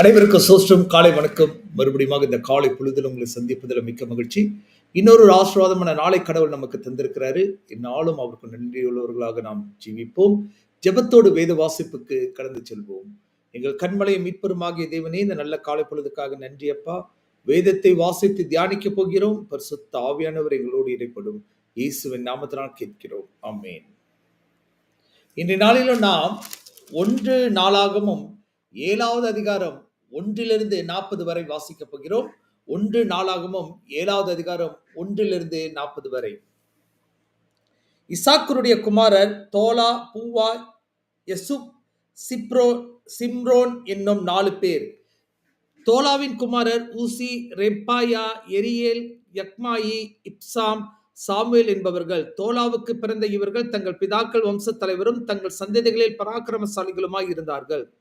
அனைவருக்கும் சோஸ்டம் காலை வணக்கம். மறுபடியும் இந்த காலை பொழுதில் உங்களை சந்திப்பதில் மிக்க மகிழ்ச்சி. இன்னொரு ஆசீர்வாதமான நாளை கடவுள் நமக்கு தந்திருக்கிறாரு. இந்நாளும் அவருக்கு நன்றியுள்ளவர்களாக நாம் ஜீவிப்போம். ஜெபத்தோடு வேத வாசிப்புக்கு கடந்து செல்வோம். எங்கள் கண்மலையை மீட்பெருமாகிய தேவனே இந்த நல்ல காலை பொழுதுக்காக நன்றி அப்பா. வேதத்தை வாசித்து தியானிக்க போகிறோம். பரிசுத்த ஆவியானவர் எங்களோடு இடைப்படும் இயேசுவின் நாமத்தினால் கேட்கிறோம். அம்மேன் இன்றைய நாளிலும் நாம் ஒன்று நாளாகவும் ஏழாவது அதிகாரம் ஒன்றிலிருந்து நாற்பது வரை வாசிக்கப் போகிறோம். ஒன்று நாளாகமும் ஏழாவது அதிகாரம் ஒன்றிலிருந்து நாற்பது வரை. இசாக்குருடைய குமாரர் தோலா பூவா எசுப் சிப்ரோ சிம்ரோன் என்னும் நாலு பேர். தோலாவின் குமாரர் ஊசி ரெப்பாயா எரியேல் யக்மாயி இப்சாம் சாமுவேல் என்பவர்கள். தோலாவுக்கு பிறந்த இவர்கள் தங்கள் பிதாக்கள் வம்சத் தலைவரும் தங்கள் சந்ததிகளில் பராக்கிரமசாலிகளுமாய் இருந்தார்கள்.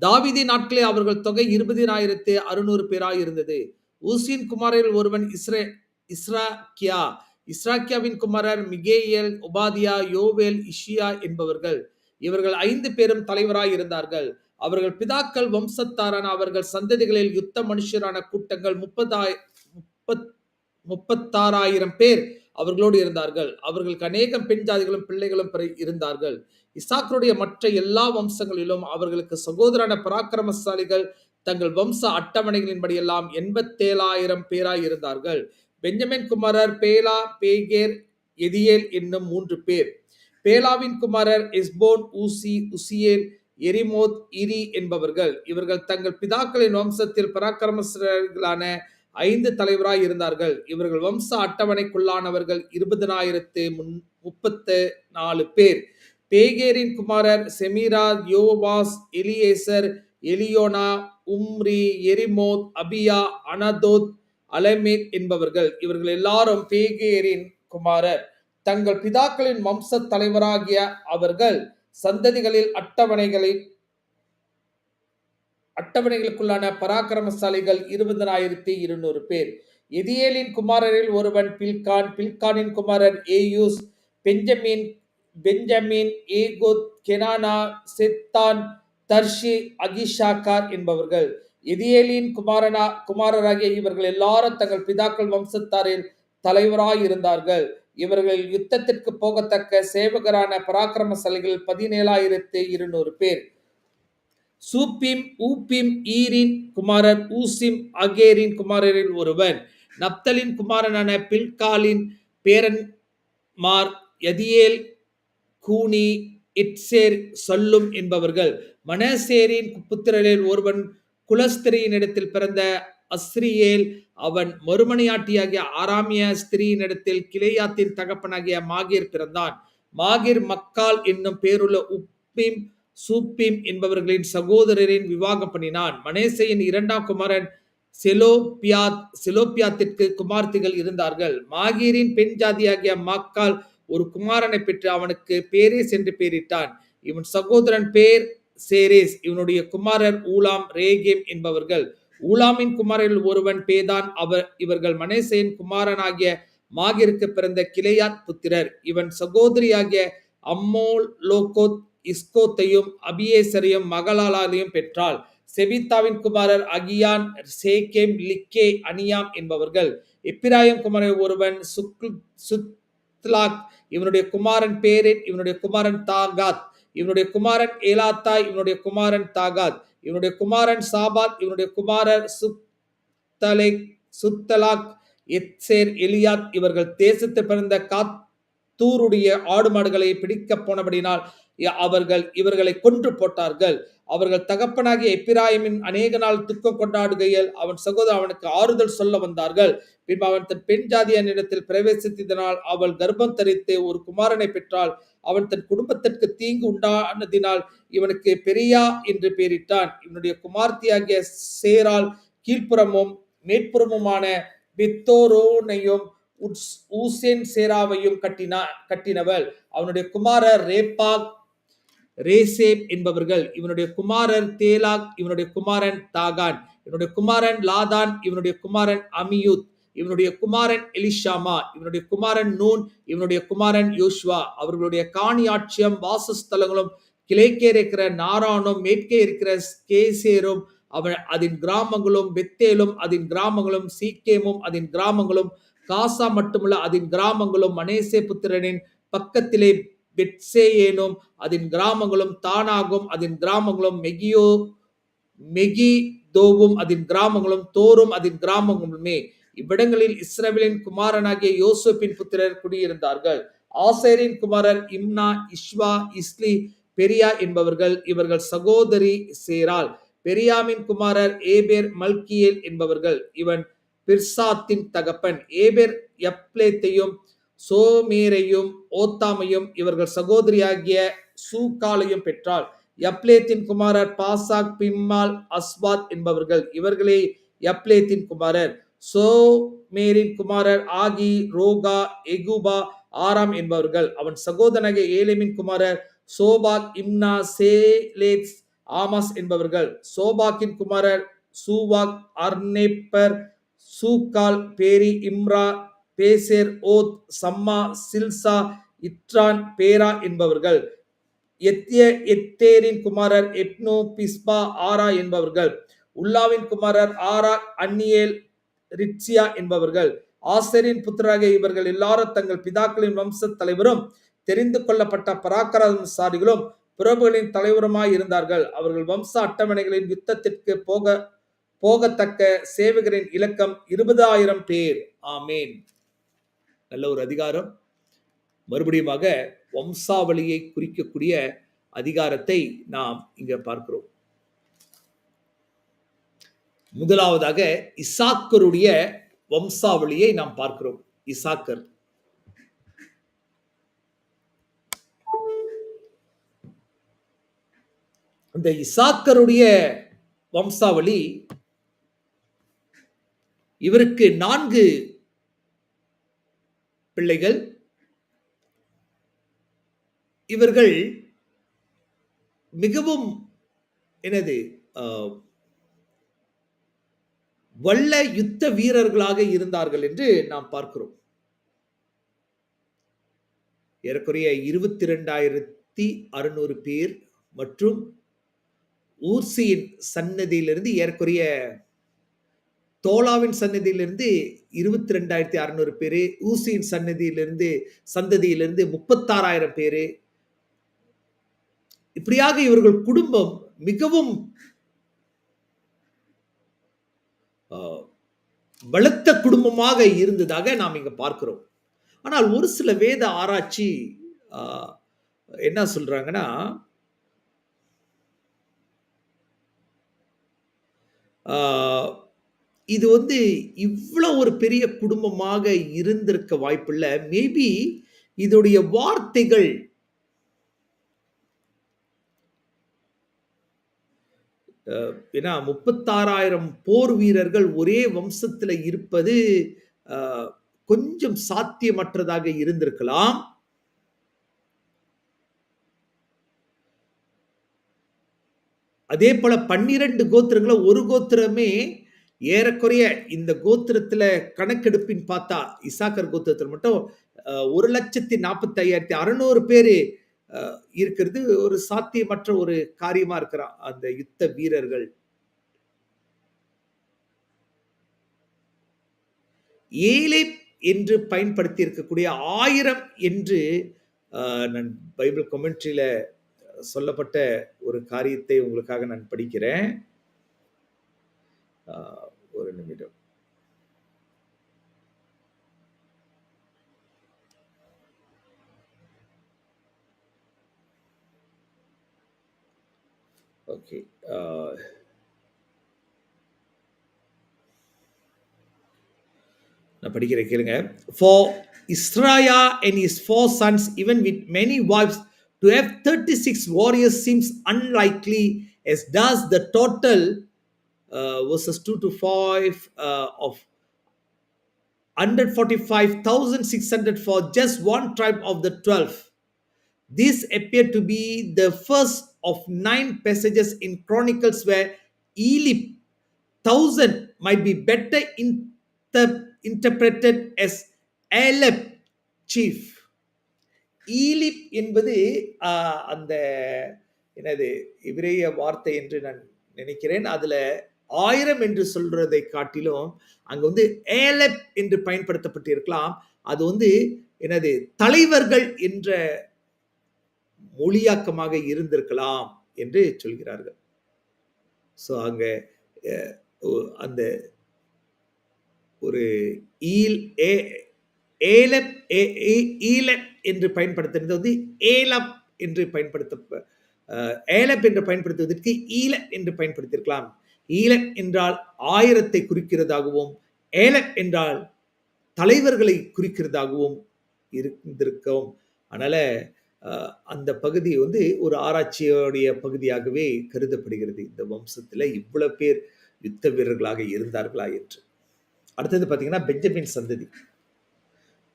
தாவிதி நாட்களே அவர்கள் தொகை இருபதினாயிரத்து அறுநூறு பேராய் இருந்தது. ஊசின் குமாரில் ஒருவன் இஸ்ரே இஸ்ராக்கியா இஸ்ராக்கியாவின் குமாரர் மிகேயல் உபாதியா யோவேல் இஷியா என்பவர்கள். இவர்கள் ஐந்து பேரும் தலைவராய் இருந்தார்கள். அவர்கள் பிதாக்கள் வம்சத்தாரான அவர்கள் சந்ததிகளில் யுத்த மனுஷரான கூட்டங்கள் முப்பதாய் முப்பத் முப்பத்தாறாயிரம் பேர். அவர்களோடு இருந்தார்கள். அவர்களுக்கு அநேகம் பெண் ஜாதிகளும் பிள்ளைகளும் இருந்தார்கள். இசாக்கருடைய மற்ற எல்லா வம்சங்களிலும் அவர்களுக்கு சகோதரான பராக்கிரமசாலிகள் தங்கள் வம்ச அட்டவணைகளின்படியெல்லாம் எண்பத்தேழாயிரம் பேராய் இருந்தார்கள். பெஞ்சமின் குமாரர் பேலா பேகேர் எதியேல் என்னும் மூன்று பேர். பேலாவின் குமாரர் எஸ்போன் ஊசி உசியேல் எரிமோத் இரி என்பவர்கள். இவர்கள் தங்கள் பிதாக்களின் வம்சத்தில் பராக்கிரமசாலிகளான ஐந்து தலைவராய் இருந்தார்கள். இவர்கள் வம்ச அட்டவணைக்குள்ளானவர்கள் இருபதனாயிரத்து முன் முப்பத்து நாலு பேர். பேகேரின் குமாரர் செமீரா யோவாஸ் எலியேசர் எலியோனா உம்ரி எரிமோத் அபியா அனதோத் அலமேத் என்பவர்கள். இவர்கள் எல்லாரும் பேகேரின் குமாரர். தங்கள் பிதாக்களின் வம்ச தலைவராகிய அவர்கள் சந்ததிகளில் அட்டவணைகளில் அட்டவணைகளுக்குள்ளான பராக்கிரமசாலிகள் இருபதனாயிரத்தி இருநூறு பேர். எதியேலின் குமாரரில் ஒருவன் பில்கான் பில்கானின் குமாரர் ஏயூஸ் பெஞ்சமின் பெஞ்சமின் ஏகுத் கெனானா செத்தான் தர்ஷி அகிஷாக்கார் என்பவர்கள். எதியேலின் குமாரனா குமாரராகிய இவர்கள் எல்லாரும் தங்கள் பிதாக்கள் வம்சத்தாரில் தலைவராய் இருந்தார்கள் இவர்கள் யுத்தத்திற்கு போகத்தக்க சேவகரான பராக்கிரமசாலிகள் பதினேழாயிரத்து இருநூறு பேர். சூப்பிம் ஊப்பிம் ஈரின் குமாரர் ஊசிம் அகேரின் குமாரரில் ஒருவன் நப்தலின் குமாரனான பில்காலின் பேரன் மார் யதியேல் கூனி இட்சேர் சொல்லும் என்பவர்கள். மனசேரின் புத்திரரில் ஒருவன் குலஸ்திரியின் இடத்தில் பிறந்த அஸ்ரியேல் அவன் மறுமணியாட்டியாகிய ஆராமிய ஸ்திரீயினிடத்தில் கிளையாத்தின் தகப்பனாகிய மாகீர் பிறந்தான். மாகீர் மக்கால் என்னும் பேருள்ள உப்பிம் சூப்பிம் என்பவர்களின் சகோதரரின் விவாகம் பண்ணினான். மனேசையின் இரண்டாம் குமாரன் செலோபியாத் செலோபியாத்திற்கு குமார்த்திகள் இருந்தார்கள். மாகீரின் பெண் ஜாதியாகிய மாக்கால் ஒரு குமாரனை பெற்று அவனுக்கு பேரேஸ் என்று பெயரிட்டான். இவன் சகோதரன் பேர் சேரேஸ். இவனுடைய குமாரர் ஊலாம் ரேகேம் என்பவர்கள். ஊலாமின் குமாரில் ஒருவன் பேதான். அவர் இவர்கள் மனேசையின் குமாரனாகிய மாகிற்கு பிறந்த கிளையாத் புத்திரர். இவன் சகோதரியாகிய அம்மோல் லோகோத் இஸ்கோத்தையும் அபியேசரையும் மகளாலாலையும் பெற்றாள். செபித்தாவின் குமாரர் அகியான் சேகேம் லிக்கே அனியாம் என்பவர்கள். எப்பிராயம் குமாரர் ஒருவன் சுக்ல் சுத்லாக் இவனுடைய குமாரன் பேரேன் இவனுடைய குமாரன் தாகாத் இவனுடைய குமாரன் ஏலாத்தாய் இவனுடைய குமாரன் தாகாத் இவனுடைய குமாரன் சாபாத் இவனுடைய குமாரர் சுத்தலை சுத்தலாக் எத்சேர் எலியாத் இவர்கள் தேசத்தில் பிறந்த காத்தூருடைய ஆடு மாடுகளை பிடிக்க போனபடினால் அவர்கள் இவர்களை கொன்று போட்டார்கள். அவர்கள் தகப்பனாகிய எப்பிராயமின் அநேக நாள் துக்கம் கொண்டாடுகையில் அவன் சகோதரன் அவனுக்கு ஆறுதல் சொல்ல வந்தார்கள். பின்பு அவன் தன் பெண் ஜாதியனிடத்தில் பிரவேசித்ததினால் அவள் கர்ப்பம் தரித்து ஒரு குமாரனை பெற்றாள். அவன் தன் குடும்பத்திற்கு தீங்கு உண்டானதினால் இவனுக்கு பெரியா என்று பெயரிட்டான். இவனுடைய குமார்த்தியாகிய சேரால் கீழ்ப்புறமும் மேற்புறமுமான பித்தோரோனையும் உட்ஸ்- ஊசேன் சேராவையும் கட்டினா கட்டினவள். அவனுடைய குமாரர் ரேபாக் ரேசேப் என்பவர்கள் இவனுடைய குமாரர் தேலாக் இவனுடைய குமாரன் தாகான் இவனுடைய குமாரன் லாதான் இவனுடைய குமாரன் அமியூத் இவனுடைய குமாரன் எலிஷாமா இவனுடைய குமாரன் நூன் இவனுடைய குமாரன் யோஷ்வா அவர்களுடைய காணி ஆட்சியம் வாசஸ்தலங்களும் கிழக்கே இருக்கிற நாரானும் மேற்கே இருக்கிற கேசேரும் அவன் அதன் கிராமங்களும் பெத்தேலும் அதன் கிராமங்களும் சீக்கேமும் அதன் கிராமங்களும் காசா மட்டுமல்ல அதன் கிராமங்களும் மனேசே புத்திரனின் பக்கத்திலே பெட்சேயேனும் அதன் கிராமங்களும் தானாகும் அதன் கிராமங்களும் மெகியோ மெகி தோவும் அதன் கிராமங்களும் தோறும் அதன் கிராமங்களுமே. இவ்விடங்களில் இஸ்ரவேலின் குமாரனாகிய யோசப்பின் புத்திரர் குடியிருந்தார்கள். ஆசேரின் குமாரர் இம்னா இஷ்வா இஸ்லி பெரியா என்பவர்கள் இவர்கள் சகோதரி சேரால். பெரியாமின் குமாரர் ஏபேர் மல்கியேல் என்பவர்கள் இவன் பிர்சாத்தின் தகப்பன். ஏபேர் யப்லேத்தையும் சோமேரையும் ஓத்தாமையும் இவர்கள் சகோதரியாகிய சூக்காலையும் பெற்றாள். யப்லேத்தின் குமாரர் பாசாக் பிம்மால் அஸ்வாத் என்பவர்கள் இவர்களே யப்லேத்தின் குமாரர். சோமேரின் குமாரர் ஆகி ரோகா எகுபா ஆராம் என்பவர்கள். அவன் சகோதரனாகிய ஏலேமின் குமாரர் சோபாக் இம்னா சேலேத்ஸ் ஆமாஸ் என்பவர்கள். சோபாக்கின் குமாரர் சூவாக் அர்னேப்பர் சூக்கால் பேரி இம்ரா பேசேர் ஓத் சம்மா சில்சா இத்ரான் பேரா என்பவர்கள். எத்திய எத்தேரின் குமாரர் எப்னோ பிஸ்பா ஆரா என்பவர்கள். உல்லாவின் குமாரர் ஆரா அன்னியேல் ரிட்சியா என்பவர்கள். ஆசரின் புத்திராகிய இவர்கள் எல்லாரும் தங்கள் பிதாக்களின் வம்ச தலைவரும் தெரிந்து கொள்ளப்பட்ட பராக்கிரமசாலிகளும் பிரபுகளின் தலைவருமாய் இருந்தார்கள். அவர்கள் வம்ச அட்டவணைகளின் யுத்தத்திற்கு போக போகத்தக்க சேவகரின் இலக்கம் இருபதாயிரம் பேர். ஆமேன். நல்ல ஒரு அதிகாரம். மறுபடியுமாக வம்சாவளியை குறிக்கக்கூடிய அதிகாரத்தை நாம் இங்க பார்க்கிறோம். முதலாவதாக இசாக்கருடைய வம்சாவளியை நாம் பார்க்கிறோம். இசாக்கர். இந்த இசாக்கருடைய வம்சாவளி இவருக்கு நான்கு பிள்ளைகள். இவர்கள் மிகவும் எனது வல்ல யுத்த வீரர்களாக இருந்தார்கள் என்று நாம் பார்க்கிறோம். ஏறக்குறைய இருபத்தி ரெண்டாயிரத்தி அறுநூறு பேர் மற்றும் ஊர்சியின் சன்னதியிலிருந்து ஏறக்குறைய தோலாவின் சன்னதியிலிருந்து இருபத்தி ரெண்டாயிரத்தி அறுநூறு பேர் ஊசியின் சன்னதியிலிருந்து சந்ததியிலிருந்து முப்பத்தாறாயிரம் பேர். இப்படியாக இவர்கள் குடும்பம் மிகவும் ஆஹ், பலத்த குடும்பமாக இருந்ததாக நாம் இங்க பார்க்கிறோம். ஆனால் ஒரு சில வேத ஆராய்ச்சி ஆஹ், என்ன சொல்றாங்கன்னா ஆஹ், இது வந்து இவ்வளவு ஒரு பெரிய குடும்பமாக இருந்திருக்க வாய்ப்பில்லை. மேபி இதோடைய வார்த்தைகள் அஹ், ஏன்னா முப்பத்தாறாயிரம் போர் வீரர்கள் ஒரே வம்சத்துல இருப்பது கொஞ்சம் சாத்தியமற்றதாக இருந்திருக்கலாம். அதே போல பன்னிரண்டு கோத்திரங்களை ஒரு கோத்திரமே ஏறக்குறைய இந்த கோத்திரத்துல கணக்கெடுப்பின் பார்த்தா இசாக்கர் கோத்திரத்தில் மட்டும் ஒரு லட்சத்தி நாற்பத்தி ஐயாயிரத்தி அறுநூறு பேர் இருக்கிறது. ஒரு சாத்தியமற்ற ஒரு காரியமா இருக்கிறான் அந்த யுத்த வீரர்கள். ஏழை என்று பயன்படுத்தி இருக்கக்கூடிய ஆயிரம் என்று நான் பைபிள் கொமெண்ட்ரியில சொல்லப்பட்ட ஒரு காரியத்தை உங்களுக்காக நான் படிக்கிறேன். அஹ், ஒரு நிமிடம் ஓகே நான் படிக்கிறேன் கேளுங்க for Izrahiah and his four sons even with many wives to have thirty six warriors seems unlikely as does the total versus two two five of 145,600 for just one tribe of the 12. This appeared to be the first of nine passages in Chronicles where Elip, thousand, might be better inter- interpreted as Alep, chief. ஈலிப் என்பது அந்த என்னது இவரைய வார்த்தை என்று நான் நினைக்கிறேன். அதில் ஆயிரம் என்று சொல்றதை காட்டிலும், அங்க வந்து ஏலப் என்று பயன்படுத்தப்பட்டிருக்கலாம். அது வந்து என்னது தலைவர்கள் என்ற மொழியாக்கமாக இருந்திருக்கலாம் என்று சொல்கிறார்கள். ஸோ அங்க அந்த ஒரு ஈல் ஏ ஏலப் ஏ ஈலப் என்று பயன்படுத்துறது வந்து ஏலப் என்று பயன்படுத்த ஏலப் என்று பயன்படுத்துவதற்கு ஈலப் என்று பயன்படுத்தியிருக்கலாம். ஈலன் என்றால் 1000த்தை குறிக்கிறதாகவும், ஏலன் என்றால் தலைவர்களை குறிக்கிறதாகவும் இருந்திருக்கும். அதனால அந்த பகுதி வந்து ஒரு ஆராய்ச்சியோடைய பகுதியாகவே கருதப்படுகிறது. இந்த வம்சத்தில் இவ்வளவு பேர் யுத்த வீரர்களாக இருந்தார்களா என்று. அடுத்தது பார்த்தீங்கன்னா, பெஞ்சமின் சந்ததி.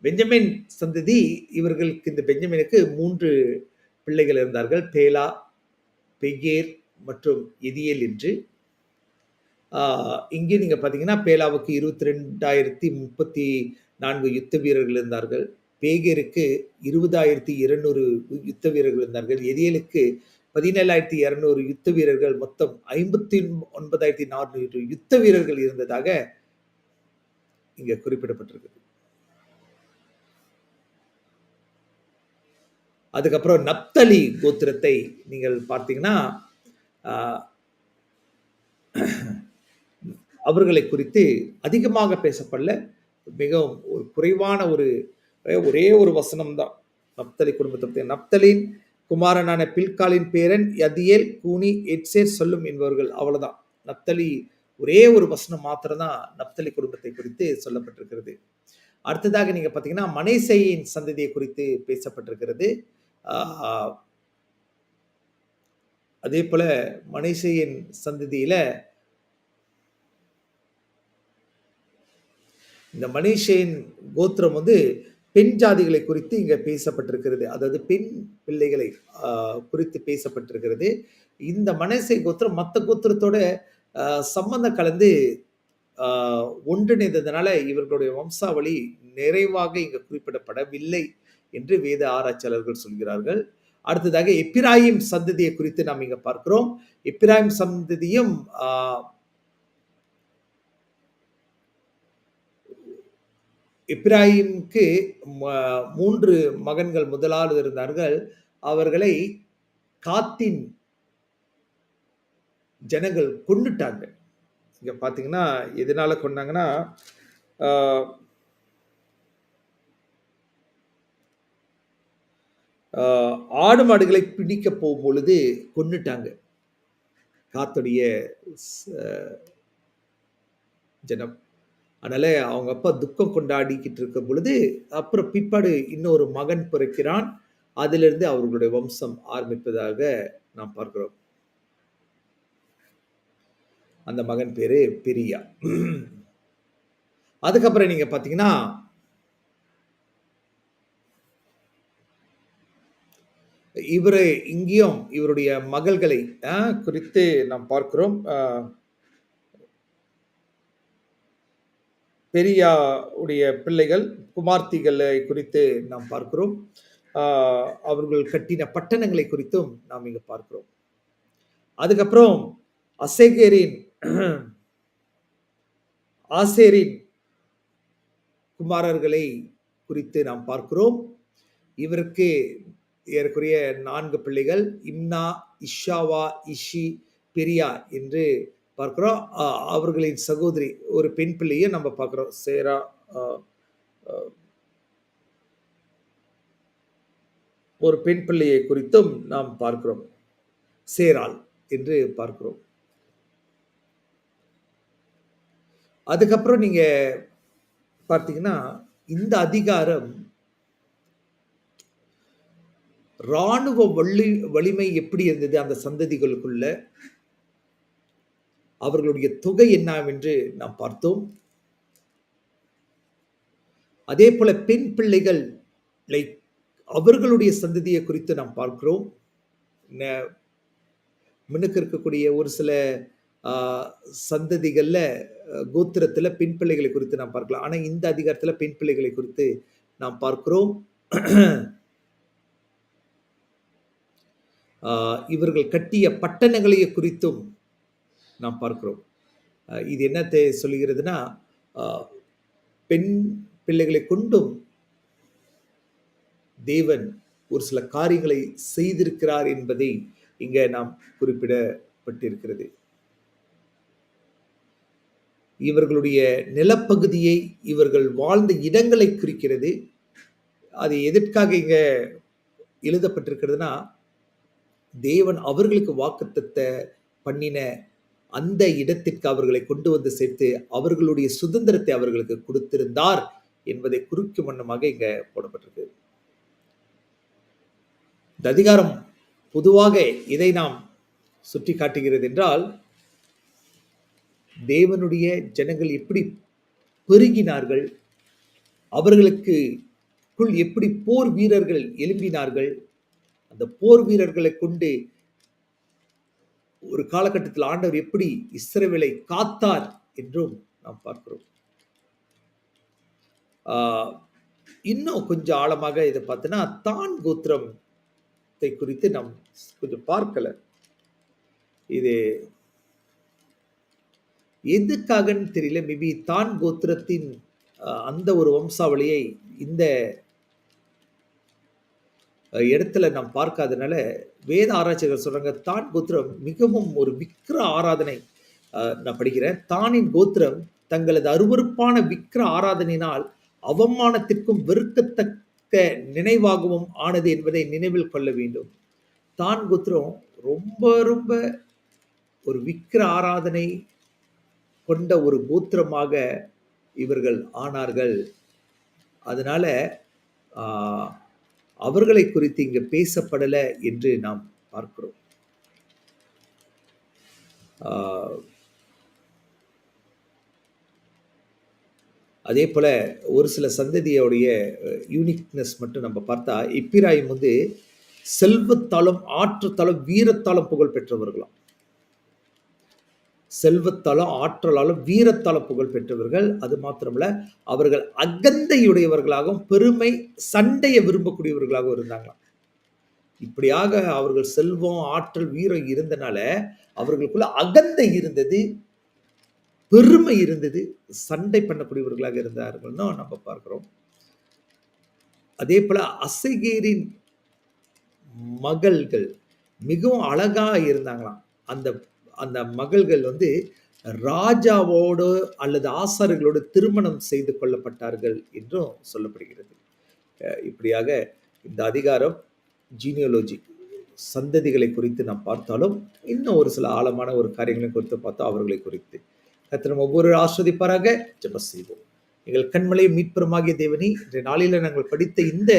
பெஞ்சமின் சந்ததி இவர்களுக்கு இந்த பெஞ்சமினுக்கு மூன்று பிள்ளைகள் இருந்தார்கள். பேலா, பெய்யேர் மற்றும் எதியேல் என்று. இங்கே நீங்கள் பார்த்தீங்கன்னா, பேலாவுக்கு 22,034 யுத்த வீரர்கள் இருந்தார்கள். பேகருக்கு இருபதாயிரத்தி இருநூறு யுத்த வீரர்கள் இருந்தார்கள். எதையலுக்கு பதினேழாயிரத்தி இரநூறு யுத்த வீரர்கள் மொத்தம் 59,400 யுத்த வீரர்கள் இருந்ததாக இங்கே குறிப்பிடப்பட்டிருக்குது அதுக்கப்புறம் நப்தலி கோத்திரத்தை நீங்கள் பார்த்தீங்கன்னா, அவர்களை குறித்து அதிகமாக பேசப்படல. மிகவும் ஒரு குறைவான ஒரு ஒரே ஒரு வசனம் தான். நப்தலி குடும்பத்தை பற்றி நப்தலின் குமாரனான பில்காலின் பேரன் யதியேல், கூனி, எட்சேர் சொல்லும் என்பவர்கள். அவ்வளவுதான். நப்தலி ஒரே ஒரு வசனம் மாத்திரம் தான் நப்தலி குடும்பத்தை குறித்து சொல்லப்பட்டிருக்கிறது. அடுத்ததாக நீங்க பார்த்தீங்கன்னா, மனைசையின் சந்ததியை குறித்து பேசப்பட்டிருக்கிறது. அதே போல் மனைசையின் சந்ததியில இந்த மனிஷையின் கோத்திரம் வந்து பெண் ஜாதிகளை குறித்து இங்கே பேசப்பட்டிருக்கிறது. அதாவது பெண் பிள்ளைகளை குறித்து பேசப்பட்டிருக்கிறது. இந்த மனசை கோத்திரம் மற்ற கோத்திரத்தோட அ சம்பந்தம் கலந்து ஒன்றிணைந்ததுனால இவர்களுடைய வம்சாவளி நிறைவாக இங்கே குறிப்பிடப்படவில்லை என்று வேத ஆராய்ச்சியாளர்கள் சொல்கிறார்கள். அடுத்ததாக இப்ராஹிம் சந்ததியை குறித்து நாம் இங்கே பார்க்கிறோம். இப்ராஹிம் சந்ததியும் ஆ எப்பிராயீமுக்கு ம 3 மகன்கள் முதலாவது இருந்தார்கள். அவர்களை காத்தின் ஜனங்கள் கொண்டுட்டாங்க இங்க பார்த்தீங்கன்னா, எதனால கொன்னாங்கன்னா, ஆடு, மாடுகளை பிடிக்க போகும்பொழுது கொண்டுட்டாங்க காத்துடைய ஜனம். அதனால அவங்க அப்பா துக்கம் கொண்டாடிக்கிட்டு இருக்கும் பொழுது, அப்புறம் பிற்பாடு இன்னொரு மகன் பிறக்கிறான். அதிலிருந்து அவர்களுடைய வம்சம் ஆரம்பிப்பதாக நாம் பார்க்கிறோம். அந்த மகன் பேரு பெரியா. அதுக்கப்புறம் நீங்க பாத்தீங்கன்னா இவரு இங்கேயும் இவருடைய மகள்களை குறித்து நாம் பார்க்கிறோம். பெரியா உடைய பிள்ளைகள், குமார்த்திகளை குறித்து நாம் பார்க்கிறோம். அவர்கள் கட்டின பட்டணங்களை குறித்தும் நாம் இங்க பார்க்கிறோம். அதுக்கப்புறம் அசேகேரின் ஆசேரின் குமாரர்களை குறித்து நாம் பார்க்கிறோம். இவருக்கு ஏறக்குறைய நான்கு பிள்ளைகள். இம்னா, இஷாவா, இஷி, பெரியா என்று பார்க்கிறோம். அவர்களின் சகோதரி ஒரு பெண் பிள்ளையை நம்ம பார்க்கிறோம். சேரா ஒரு பெண் பிள்ளையை குறித்தும் நாம் பார்க்கிறோம். சேராள் என்று பார்க்கிறோம். அதுக்கப்புறம் நீங்க பார்த்தீங்கன்னா, இந்த அதிகாரம் ராணுவ வலி வலிமை எப்படி இருந்தது அந்த சந்ததிகளுக்குள்ள? அவர்களுடைய தொகை என்னவென்று நாம் பார்த்தோம். அதே போல பெண் பிள்ளைகளை அவர்களுடைய சந்ததியை குறித்து நாம் பார்க்கிறோம். முன்னுக்கு இருக்கக்கூடிய ஒரு சில சந்ததிகளில் கோத்திரத்தில் பெண் பிள்ளைகளை குறித்து நாம் பார்க்கலாம். ஆனால் இந்த அதிகாரத்தில் பெண் பிள்ளைகளை குறித்து நாம் பார்க்கிறோம். இவர்கள் கட்டிய பட்டணங்களையே குறித்தும் நாம் பார்க்கிறோம். இது என்ன சொல்லுகிறதுனா பெண் பிள்ளைகளை கொண்டும் தேவன் ஒரு சில காரியங்களை செய்திருக்கிறார் என்பதை இங்க நாம் குறிப்பிடப்பட்டிருக்கிறது. இவர்களுடைய நிலப்பகுதியை இவர்கள் வாழ்ந்த இடங்களை குறிக்கிறது. அது எதற்காக இங்க எழுதப்பட்டிருக்கிறதுனா தேவன் அவர்களுக்கு வாக்குத்தத்தை பண்ணின அந்த இடத்திற்கு அவர்களை கொண்டு வந்து சேர்த்து அவர்களுடைய சுதந்திரத்தை அவர்களுக்கு கொடுத்திருந்தார் என்பதை குறிக்கும் வண்ணமாக இங்க போடப்பட்டிருக்கு. இந்த அதிகாரம் பொதுவாக இதை நாம் சுட்டி காட்டுகிறது என்றால் தேவனுடைய ஜனங்கள் எப்படி பெருகினார்கள் அவர்களுக்கு எப்படி போர் வீரர்கள் எழும்பினார்கள் அந்த போர் வீரர்களை கொண்டு ஒரு காலகட்டத்தில் ஆண்டவர் எப்படி இஸ்ரவேலை காத்தார் என்றும் நாம் பார்க்கிறோம். இன்னும் கொஞ்சம் ஆழமாக இதை பார்த்தோன்னா தான் கோத்திரத்தை குறித்து நாம் கொஞ்சம் பார்க்கல. இது எதுக்காகன்னு தெரியல. மேபி தான் கோத்திரத்தின் அந்த ஒரு வம்சாவளியை இந்த இடத்துல நாம் பார்க்காதனால வேத ஆராய்ச்சிகள் சொல்கிறாங்க தான் கோத்திரம் மிகவும் ஒரு விக்கிர ஆராதனை. நான் படிக்கிறேன். தானின் கோத்திரம் தங்களது அருவருப்பான விக்கிர ஆராதனையினால் அவமானத்திற்கும் வெறுக்கத்தக்க நினைவாகவும் ஆனது என்பதை நினைவில் கொள்ள வேண்டும். தான் கோத்திரம் ரொம்ப ரொம்ப ஒரு விக்கிர ஆராதனை கொண்ட ஒரு கோத்திரமாக இவர்கள் ஆனார்கள். அதனால் ஆஹ், அவர்களை குறித்து இங்கு பேசப்படலை என்று நாம் பார்க்கிறோம். அதே போல ஒரு சில சந்ததியோடைய யூனிக்னஸ் மட்டும் நம்ம பார்த்தா இப்பிராயும் வந்து செல்வத்தாலும் ஆற்றத்தாலும் வீரத்தாலும் புகழ் பெற்றவர்களாம். செல்வத்தாலும் ஆற்றலாலும் வீரத்தாலும் புகழ் பெற்றவர்கள். அது மாத்திரமல்ல அவர்கள் அகந்தையுடையவர்களாகவும் பெருமை சண்டையை விரும்பக்கூடியவர்களாகவும் இருந்தாங்களாம். இப்படியாக அவர்கள் செல்வம் ஆற்றல் வீரம் இருந்தனால அவர்களுக்குள்ள அகந்தை இருந்தது பெருமை இருந்தது சண்டை பண்ணக்கூடியவர்களாக இருந்தார்கள்னு நம்ம பார்க்கிறோம். அதே போல அசைகேரின் மகள்கள் மிகவும் அழகா இருந்தாங்களாம். அந்த அந்த மகள்கள் வந்து ராஜாவோடு அல்லது ஆசாரிகளோடு திருமணம் செய்து கொள்ளப்பட்டார்கள் என்றும் சொல்லப்படுகிறது. இப்படியாக இந்த அதிகாரம் ஜீனியோலஜி சந்ததிகளை குறித்து நாம் பார்த்தாலும் இன்னும் ஒரு சில ஆழமான ஒரு காரியங்களை குறித்து பார்த்தோம் அவர்களை குறித்து. கத்திரம் ஒவ்வொரு ஆஸ்வதிப்பாராக? ஜப செய்வோம். எங்கள் கண்மலையும் மீட்புறமாகிய தேவனி இன்றைய நாளில நாங்கள் படித்த இந்த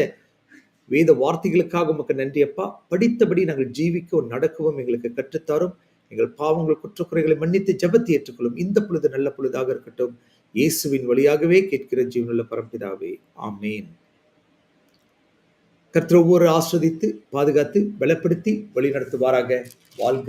வேத வார்த்தைகளுக்காக உமக்கு நன்றியப்பா. படித்தபடி நாங்கள் ஜீவிக்கவும் நடக்கவும் எங்களுக்கு கற்றுத்தாரும். எங்கள் பாவங்கள் குற்றக்குறைகளை மன்னித்து ஜெபத்தை ஏற்றுக்கொள்ளும் இந்த பொழுது நல்ல பொழுதாக இருக்கட்டும். இயேசுவின் வழியாகவே கேட்கிற ஜீவனுள்ள பரம்பிதாவே. ஆமேன். கர்த்தர் ஒவ்வொரு ஆஸ்வதித்து பாதுகாத்து பலப்படுத்தி வழி நடத்துவாராக. வாழ்க